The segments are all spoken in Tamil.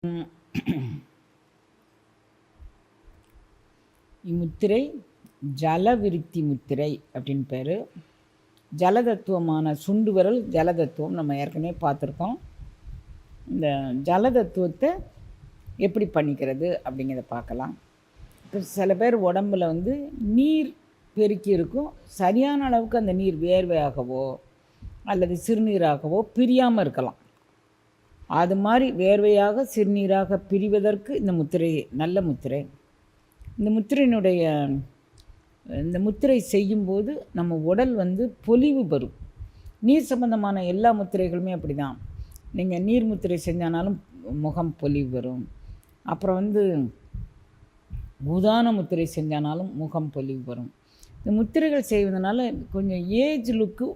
இம்முத்திரை ஜலவிருத்தி முத்திரை அப்படின்னு பேர். ஜலதத்துவமான சுண்டு விரல் ஜலதத்துவம் நம்ம ஏற்கனவே பார்த்துருக்கோம். இந்த ஜலதத்துவத்தை எப்படி பண்ணிக்கிறது அப்படிங்கிறத பார்க்கலாம். இப்போ சில பேர் உடம்புல வந்து நீர் பெருக்கி இருக்கும். சரியான அளவுக்கு அந்த நீர் வேர்வையாகவோ அல்லது சிறுநீராகவோ பிரியாமல் இருக்கலாம். அது மாதிரி வேர்வையாக சிறுநீராக பிரிவதற்கு இந்த முத்திரை நல்ல முத்திரை. இந்த முத்திரையினுடைய இந்த முத்திரை செய்யும்போது நம்ம உடல் வந்து பொலிவு பெறும். நீர் சம்பந்தமான எல்லா முத்திரைகளுமே அப்படி தான் நீங்கள் நீர் முத்திரை செஞ்சானாலும் முகம் பொலிவு வரும் அப்புறம் வந்து உதான முத்திரை செஞ்சானாலும் முகம் பொலிவு வரும் இந்த முத்திரைகள் செய்வதனால கொஞ்சம் ஏஜ் லுக்கு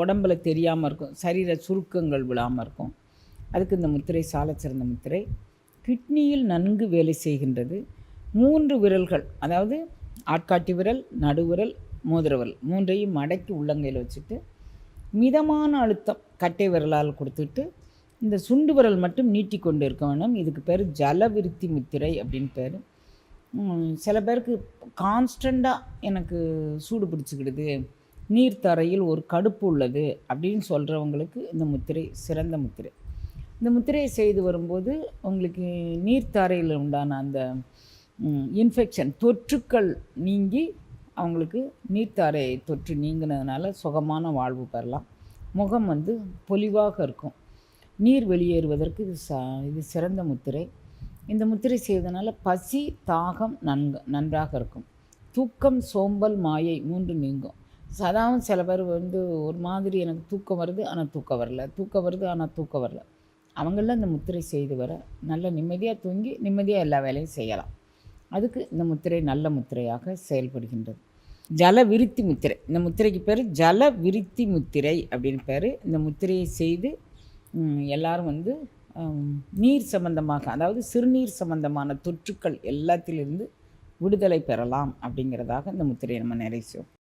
உடம்புல தெரியாமல் இருக்கும். சரீர சுருக்கங்கள் விழாமல் இருக்கும். அதுக்கு இந்த முத்திரை சாலச்சிறந்த சிறந்த முத்திரை. கிட்னியில் நன்கு வேலை செய்கின்றது. மூன்று விரல்கள் அதாவது ஆட்காட்டி விரல் நடுவிரல் மோதிரவரல் மூன்றையும் மடக்கி உள்ளங்கையில் வச்சுட்டு மிதமான அழுத்தம் கட்டை விரலால் கொடுத்துட்டு இந்த சுண்டு விரல் மட்டும் நீட்டி கொண்டு இருக்க வேணும். இதுக்கு பேர் ஜலவிருத்தி முத்திரை அப்படின்னு பேர். சில பேருக்கு கான்ஸ்டண்ட்டாக எனக்கு சூடு பிடிச்சிக்கிடுது நீர்த்தரையில் ஒரு கடுப்பு உள்ளது அப்படின்னு சொல்கிறவங்களுக்கு இந்த முத்திரை சிறந்த முத்திரை. இந்த முத்திரையை செய்து வரும்போது உங்களுக்கு நீர்த்தாரையில் உண்டான அந்த இன்ஃபெக்ஷன் தொற்றுக்கள் நீங்கி அவங்களுக்கு நீர்த்தாரை தொற்று நீங்கினதுனால சுகமான வாழ்வு பெறலாம். முகம் வந்து பொலிவாக இருக்கும். நீர் வெளியேறுவதற்கு இது ச இது சிறந்த முத்திரை. இந்த முத்திரை செய்வதனால பசி தாகம் நன்கு நன்றாக இருக்கும். தூக்கம் சோம்பல் மாயை மூன்று நீங்கும். சதாவும் சில பேர் வந்து ஒரு மாதிரி எனக்கு தூக்கம் வருது ஆனால் தூக்கம் வரல. தூக்கம் வருது ஆனால் தூக்கம் வரல. அவங்களாம் இந்த முத்திரை செய்து வர நல்ல நிம்மதியாக தூங்கி நிம்மதியாக எல்லா வேலையும் செய்யலாம். அதுக்கு இந்த முத்திரை நல்ல முத்திரையாக செயல்படுகின்றது. ஜல விருத்தி முத்திரை. இந்த முத்திரைக்கு பேர் ஜல விருத்தி முத்திரை அப்படின்னு பேர். இந்த முத்திரையை செய்து எல்லாரும் வந்து நீர் சம்பந்தமாக அதாவது சிறுநீர் சம்பந்தமான தொற்றுக்கள் எல்லாத்திலிருந்து விடுதலை பெறலாம் அப்படிங்கிறதாக இந்த முத்திரையை நம்ம நிறைச்சோம் செய்வோம்.